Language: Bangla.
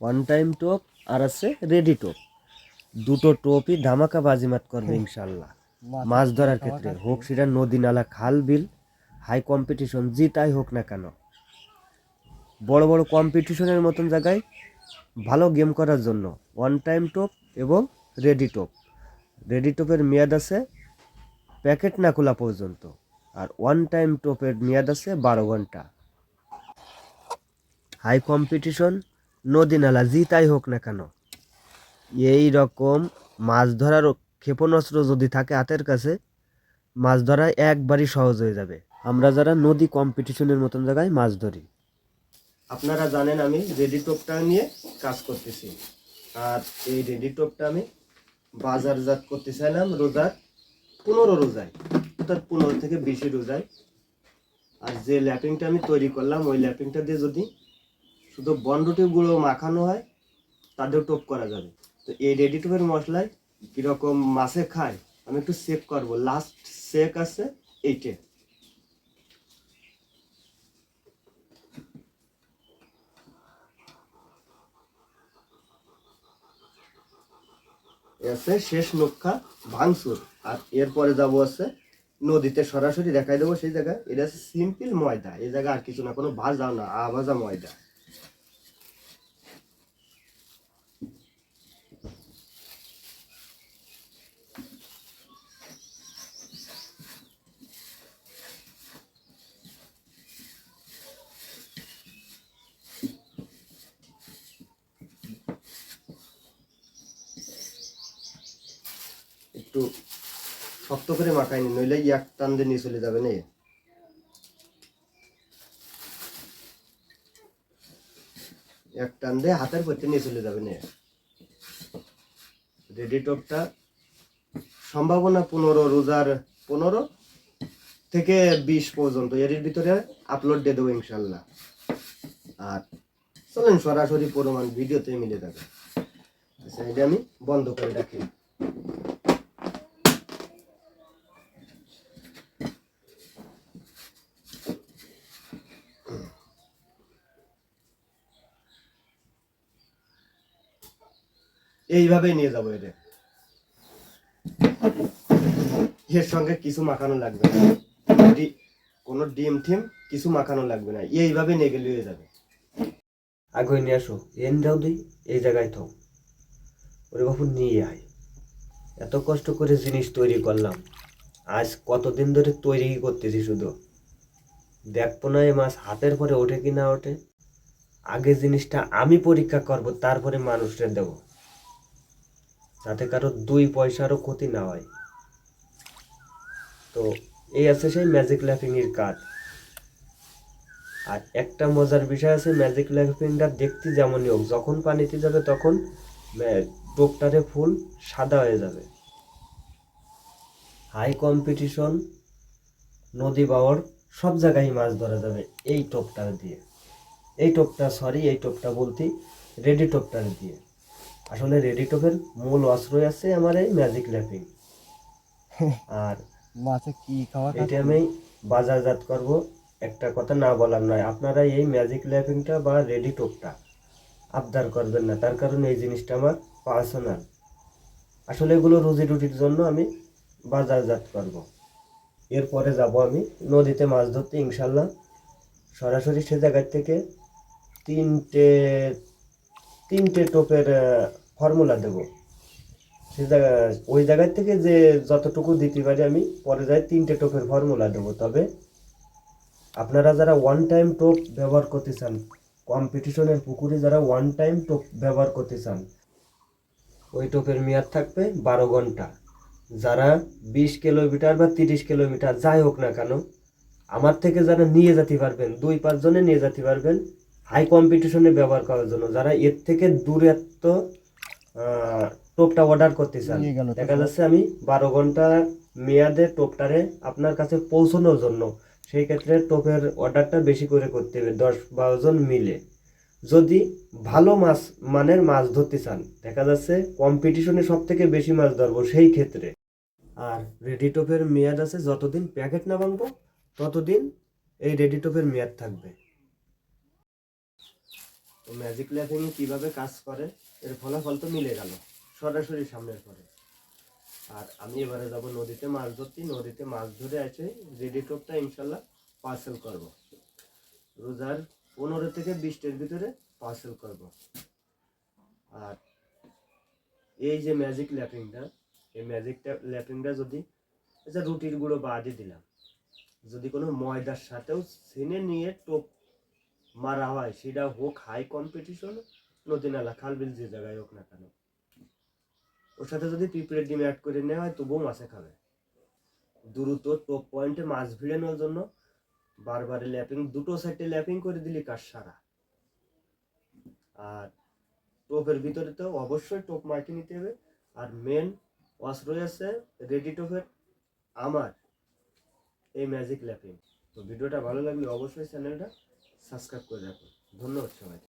ওয়ান টাইম টোপ আর আছে রেডি টোপ দুটো টোপই ধামাকা বাজিমাত করবে ইনশাল্লাহ। মাছ ধরার ক্ষেত্রে হোক সেটা নদী নালা খাল বিল হাই কম্পিটিশন যে তাই হোক না কেন। বড় বড় কম্পিটিশনের মতন জায়গায় ভালো গেম করার জন্য ওয়ান টাইম টোপ এবং রেডি টোপ রেডি টোপের মেয়াদ আছে প্যাকেট না খোলা পর্যন্ত আর ওয়ান টাইম টোপের মেয়াদ আছে বারো ঘণ্টা। হাই কম্পিটিশন নদী নালা, যে তাই হোক না কেন, এই রকম মাছ ধরার ক্ষেপণাস্ত্র যদি থাকে হাতের কাছে, মাছ ধরা একবারই সহজ হয়ে যাবে। আমরা যারা নদী কম্পিটিশনের মতন জায়গায় মাছ ধরি। আপনারা জানেন আমি রেডি টোপটা নিয়ে কাজ করতেছি। আর এই রেডি টোপটা আমি বাজারজাত করতে চাইলাম রোজার পনেরো রোজায়, অর্থাৎ পনেরো থেকে বিশে রোজায়। আর যে ল্যাপিংটা আমি তৈরি করলাম, ওই ল্যাপিংটা দিয়ে যদি শুধু বন্ডটিগুলো মাখানো হয় তাতেও টোপ করা যাবে। তো এই রেডি টোপের মশলায় কীরকম মাছে খায়, আমি একটু চেক করব। লাস্ট চেক আছে এইটে। আছে শেষ নক্ষা ভাঙচুর। আর এরপরে যাব আছে নদীতে সরাসরি দেখাই দেবো সেই জায়গায় এটা সিম্পল ময়দা। এই জায়গায় আর কিছু না, কোনো ভাজা না, আ ভাজা ময়দা। একটু শক্ত করে মাখাই নি, নইলে এক টান দিয়ে নিয়ে চলে যাবে না। এক টান দিয়ে হাতের পথে নিয়ে চলে যাবে না। রেডি টপটা সম্ভাবনা পনেরো, রোজার পনেরো থেকে বিশ পর্যন্ত, এর ভিতরে আপলোড দিয়ে দেবো ইনশাল্লাহ। আর চলেন সরাসরি প্রমাণ ভিডিওতে মিলে যাবে। আচ্ছা এটা আমি বন্ধ করে রাখি। এইভাবে নিয়ে যাব এটা। এর সঙ্গে কিছু মাখানো লাগবে না। কোনো ডিম টিম, কিছু মাখানো লাগবে না। এইভাবে নিয়ে গেলে হয়ে যাবে। আগে নিয়ে আসো। এন দাও দিই এই জায়গায় থাও ওরে বাবু নিয়ে আয়। এত কষ্ট করে জিনিস তৈরি করলাম। আজ কতদিন ধরে তৈরি করতেছি শুধু। দেখব না এই মাছ হাতের পরে ওঠে কি না ওঠে। আগে জিনিসটা আমি পরীক্ষা করব, তারপরে মানুষদের দেব। যাতে কারও দুই পয়সারও ক্ষতি না হয়। তো এই আছে সেই ম্যাজিক ল্যাপিংয়ের কাজ। আর একটা মজার বিষয় আছে ম্যাজিক ল্যাপিংটা দেখতে যেমনই হোক, যখন পানিতে যাবে তখন টোপটারে ফুল সাদা হয়ে যাবে। হাই কম্পিটিশন নদী বাওয়ার সব জায়গায় মাছ ধরা যাবে এই টোপটা দিয়ে। এই টোপটা সরি এই টোপটা বলতে রেডি টোপটার দিয়ে। আসলে রেডি টোপের মূল অস্ত্রই আছে আমার এই ম্যাজিক ল্যাপিং আর মাছে কি খাওয়া এটা আমি বাজারজাত করব। একটা কথা না বলার নয় আপনারা এই ম্যাজিক ল্যাপিংটা বা রেডি টোপটা আবদার করবেন না তার কারণ এই জিনিসটা আমার পার্সোনাল আসলে এগুলো রুজি রুটির জন্য আমি বাজারজাত করব। এরপরে যাব আমি নদীতে মাছ ধরতে ইনশাল্লাহ সরাসরি সে জায়গার থেকে তিনটে তিনটে টোপের ফর্মুলা দেব। সে জায়গা, ওই জায়গার থেকে যে যতটুকু দিতে পারি আমি, পরে যাই তিনটে টোপের ফর্মুলা দেবো। তবে আপনারা যারা ওয়ান টাইম টোপ ব্যবহার করতে চান কম্পিটিশনের পুকুরে যারা ওয়ান টাইম টোপ ব্যবহার করতে চান, ওই টোপের মেয়াদ থাকবে বারো ঘণ্টা। যারা বিশ কিলোমিটার বা তিরিশ কিলোমিটার, যাই হোক না কেন, আমার থেকে যারা নিয়ে যেতে পারবেন, দুই পাঁচজনে নিয়ে যেতে পারবেন হাই কম্পিটিশনে ব্যবহার করার জন্য যারা এর থেকে দূরত্ব টোপটা অর্ডার করতে চান দেখা যাচ্ছে আমি বারো ঘণ্টা মেয়াদে টোপটারে আপনার কাছে পৌঁছানোর জন্য সেই ক্ষেত্রে টোপের অর্ডারটা বেশি করে করতে হবে দশ বারো জন মিলে। যদি ভালো মাছ মানের মাছ ধরতে চান দেখা যাচ্ছে কম্পিটিশনে সব থেকে বেশি মাছ ধরবো সেই ক্ষেত্রে। আর রেডি টোপের মেয়াদ আছে যতদিন প্যাকেট না ভাঙবো ততদিন এই রেডি টোপের মেয়াদ থাকবে। ম্যাজিক ল্যাপিংয়ে কীভাবে কাজ করে, এর ফলাফল তো মিলে গেল, সরাসরি সামনের পরে। আর আমি এবারে যাব নদীতে মাছ ধরতে, নদীতে মাছ ধরে আছে রেডি টোপটা ইনশাল্লাহ পার্সেল করব। রোজার পনেরো থেকে বিশটার ভিতরে পার্সেল করব। আর এই যে ম্যাজিক ল্যাপিংটা এই ম্যাজিকটা ল্যাপিংটা যদি আচ্ছা রুটির গুঁড়ো বাদই দিলাম, যদি কোনো ময়দার সাথেও ছেনে নিয়ে টোপ মারা হয়, সেটা হোক হাই কম্পিটিশন নদী নালা খাল বিল যে জায়গায় হোক না কেন। ওর সাথে যদি পিঁপড়ের ডিম অ্যাড করে নেওয়া হয়, তবুও মাছে খাবে। দ্রুত টপ পয়েন্টে মাছ ভিড়ানোর জন্য বারবারে ল্যাপিং, দুটো সাইডে ল্যাপিং করে দিলি কাজ সারা। আর টোপের ভিতরে তো অবশ্যই টোপ মাইকে নিতে হবে। আর মেন ওয়াশ রয়েছে রেডি টোপের আমার এই ম্যাজিক ল্যাপিং। তো ভিডিওটা ভালো লাগলে অবশ্যই চ্যানেলটা সাবস্ক্রাইব করে রাখুন ধন্যবাদ সবাই